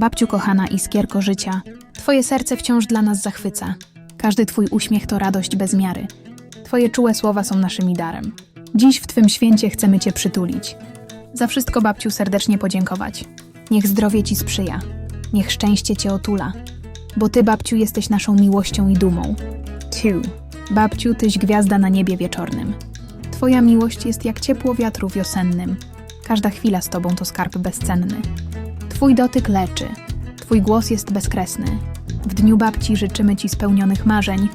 Babciu kochana iskierko życia, Twoje serce wciąż dla nas zachwyca. Każdy Twój uśmiech to radość bez miary. Twoje czułe słowa są naszymi darem. Dziś w Twym święcie chcemy Cię przytulić. Za wszystko babciu serdecznie podziękować. Niech zdrowie Ci sprzyja. Niech szczęście Cię otula. Bo Ty, babciu, jesteś naszą miłością i dumą. Two. Babciu, Tyś gwiazda na niebie wieczornym. Twoja miłość jest jak ciepło wiatru wiosennym. Każda chwila z Tobą to skarb bezcenny. Twój dotyk leczy. Twój głos jest bezkresny. W dniu babci życzymy Ci spełnionych marzeń.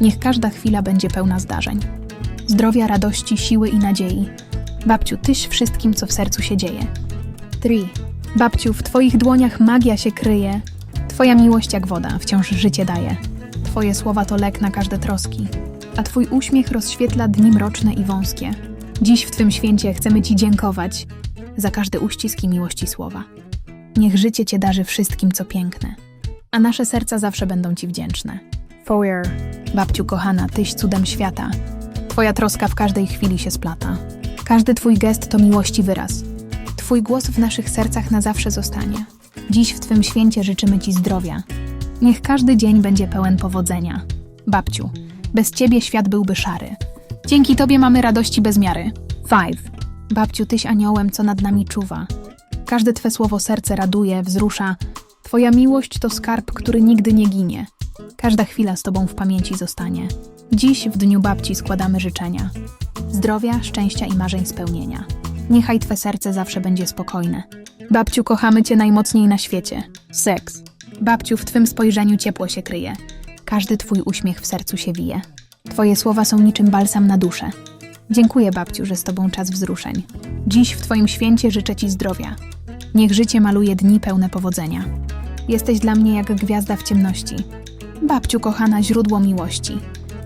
Niech każda chwila będzie pełna zdarzeń. Zdrowia, radości, siły i nadziei. Babciu, Tyś wszystkim, co w sercu się dzieje. 3. Babciu, w Twoich dłoniach magia się kryje. Twoja miłość jak woda wciąż życie daje. Twoje słowa to lek na każde troski, a Twój uśmiech rozświetla dni mroczne i wąskie. Dziś w Twym święcie chcemy Ci dziękować za każdy uścisk i miłości słowa. Niech życie Cię darzy wszystkim, co piękne, a nasze serca zawsze będą Ci wdzięczne. Foyer, babciu kochana, Tyś cudem świata. Twoja troska w każdej chwili się splata. Każdy Twój gest to miłości wyraz. Twój głos w naszych sercach na zawsze zostanie. Dziś w Twym święcie życzymy Ci zdrowia. Niech każdy dzień będzie pełen powodzenia. Babciu, bez Ciebie świat byłby szary. Dzięki Tobie mamy radości bez miary. Five. Babciu, Tyś aniołem, co nad nami czuwa. Każde Twe słowo serce raduje, wzrusza. Twoja miłość to skarb, który nigdy nie ginie. Każda chwila z Tobą w pamięci zostanie. Dziś w dniu babci składamy życzenia. Zdrowia, szczęścia i marzeń spełnienia. Niechaj Twe serce zawsze będzie spokojne. Babciu, kochamy Cię najmocniej na świecie. Seks. Babciu, w Twym spojrzeniu ciepło się kryje. Każdy Twój uśmiech w sercu się wije. Twoje słowa są niczym balsam na duszę. Dziękuję, babciu, że z Tobą czas wzruszeń. Dziś w Twoim święcie życzę Ci zdrowia. Niech życie maluje dni pełne powodzenia. Jesteś dla mnie jak gwiazda w ciemności. Babciu, kochana, źródło miłości.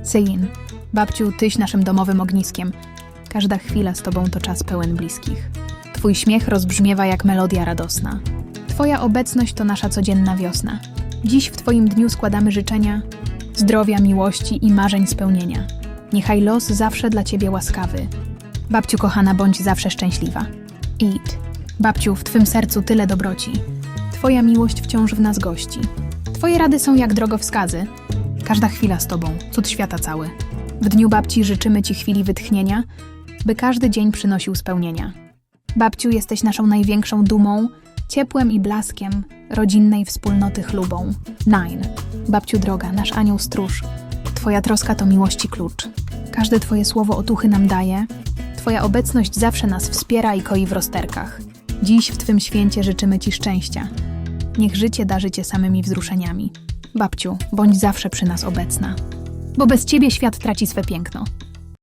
Sein. Babciu, Tyś naszym domowym ogniskiem. Każda chwila z Tobą to czas pełen bliskich. Twój śmiech rozbrzmiewa jak melodia radosna. Twoja obecność to nasza codzienna wiosna. Dziś w Twoim dniu składamy życzenia zdrowia, miłości i marzeń spełnienia. Niechaj los zawsze dla Ciebie łaskawy. Babciu kochana, bądź zawsze szczęśliwa. Eat. Babciu, w Twym sercu tyle dobroci. Twoja miłość wciąż w nas gości. Twoje rady są jak drogowskazy. Każda chwila z Tobą, cud świata cały. W dniu babci życzymy Ci chwili wytchnienia, by każdy dzień przynosił spełnienia. Babciu, jesteś naszą największą dumą, ciepłem i blaskiem rodzinnej wspólnoty chlubą. Nine. Babciu droga, nasz anioł stróż. Twoja troska to miłości klucz. Każde Twoje słowo otuchy nam daje. Twoja obecność zawsze nas wspiera i koi w rozterkach. Dziś w Twym święcie życzymy Ci szczęścia. Niech życie darzy Cię samymi wzruszeniami. Babciu, bądź zawsze przy nas obecna. Bo bez Ciebie świat traci swe piękno.